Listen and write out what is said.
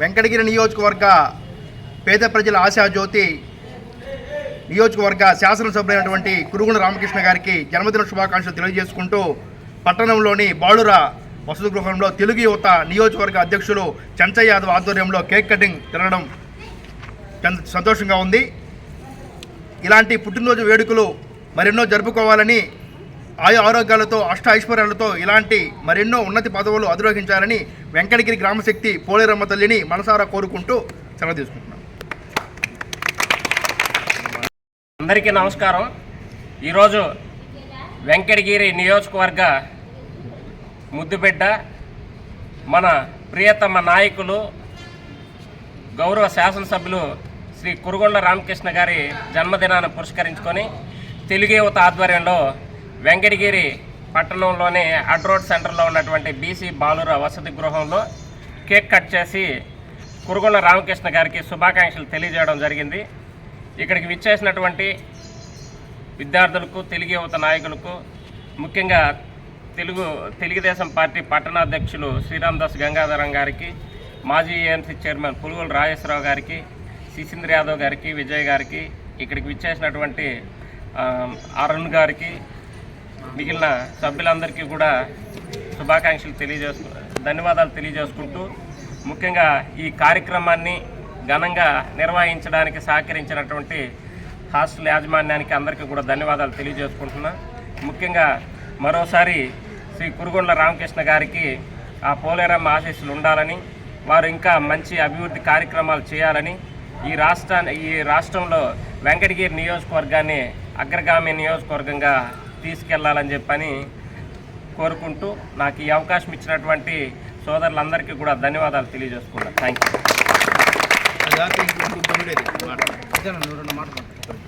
వెంకటగిరి నియోజకవర్గ పేద ప్రజల ఆశాజ్యోతి నియోజకవర్గ శాసనసభ్యులైనటువంటి కురుగుణ రామకృష్ణ గారికి జన్మదిన శుభాకాంక్షలు తెలియజేసుకుంటూ పట్టణంలోని బాలుర వసతి గృహంలో తెలుగు యువత నియోజకవర్గ అధ్యక్షులు చెంచయ్య యాదవ్ ఆధ్వర్యంలో కేక్ కటింగ్ తినడం సంతోషంగా ఉంది. ఇలాంటి పుట్టినరోజు వేడుకలు మరెన్నో జరుపుకోవాలని ఆయు ఆరోగ్యాలతో అష్ట ఐశ్వర్యాలతో ఇలాంటి మరెన్నో ఉన్నతి పదవులు అధిరోహించాలని వెంకటగిరి గ్రామశక్తి పోలేరమ్మ తల్లిని మనసారా కోరుకుంటూ సెలవు తీసుకుంటున్నాను అందరికీ నమస్కారం. ఈరోజు వెంకటగిరి నియోజకవర్గ ముద్దుబిడ్డ మన ప్రియతమ నాయకులు గౌరవ శాసనసభ్యులు శ్రీ కురుగొండ రామకృష్ణ గారి జన్మదినాన్ని పురస్కరించుకొని తెలుగు యువత ఆధ్వర్యంలో వెంకటగిరి పట్టణంలోని అడ్ రోడ్ సెంటర్లో ఉన్నటువంటి బీసీ బాలుర వసతి గృహంలో కేక్ కట్ చేసి కురుగొండ రామకృష్ణ గారికి శుభాకాంక్షలు తెలియజేయడం జరిగింది. ఇక్కడికి విచ్చేసినటువంటి విద్యార్థులకు తెలుగు యువత నాయకులకు ముఖ్యంగా తెలుగు తెలుగుదేశం పార్టీ పట్టణాధ్యక్షులు శ్రీరామదాస్ గంగాధరం గారికి మాజీ ఏఎంసీ చైర్మన్ పులుగోలు రాజేశ్వరరావు గారికి శిశీంద్ర యాదవ్ గారికి విజయ్ గారికి ఇక్కడికి విచ్చేసినటువంటి అరుణ్ గారికి మిగిలిన సభ్యులందరికీ కూడా శుభాకాంక్షలు తెలియజేసు ధన్యవాదాలు తెలియజేసుకుంటూ ముఖ్యంగా ఈ కార్యక్రమాన్ని ఘనంగా నిర్వహించడానికి సహకరించినటువంటి హాస్టల్ యాజమాన్యానికి అందరికీ కూడా ధన్యవాదాలు తెలియజేసుకుంటున్నా. ముఖ్యంగా మరోసారి శ్రీ కురుగొండ రామకృష్ణ గారికి ఆ పోలేరమ్మ ఆశీస్సులు ఉండాలని వారు ఇంకా మంచి అభివృద్ధి కార్యక్రమాలు చేయాలని ఈ రాష్ట్రాన్ని ఈ రాష్ట్రంలో వెంకటగిరి నియోజకవర్గాన్ని అగ్రగామి నియోజకవర్గంగా తీసుకెళ్ళాలని చెప్పని కోరుకుంటూ నాకు ఈ అవకాశం ఇచ్చినటువంటి సోదరులందరికీ కూడా ధన్యవాదాలు తెలియజేసుకున్నాను థ్యాంక్ యూ అది కాక ఇంకొక మాట. ఇదేనా? రెండు మాటలు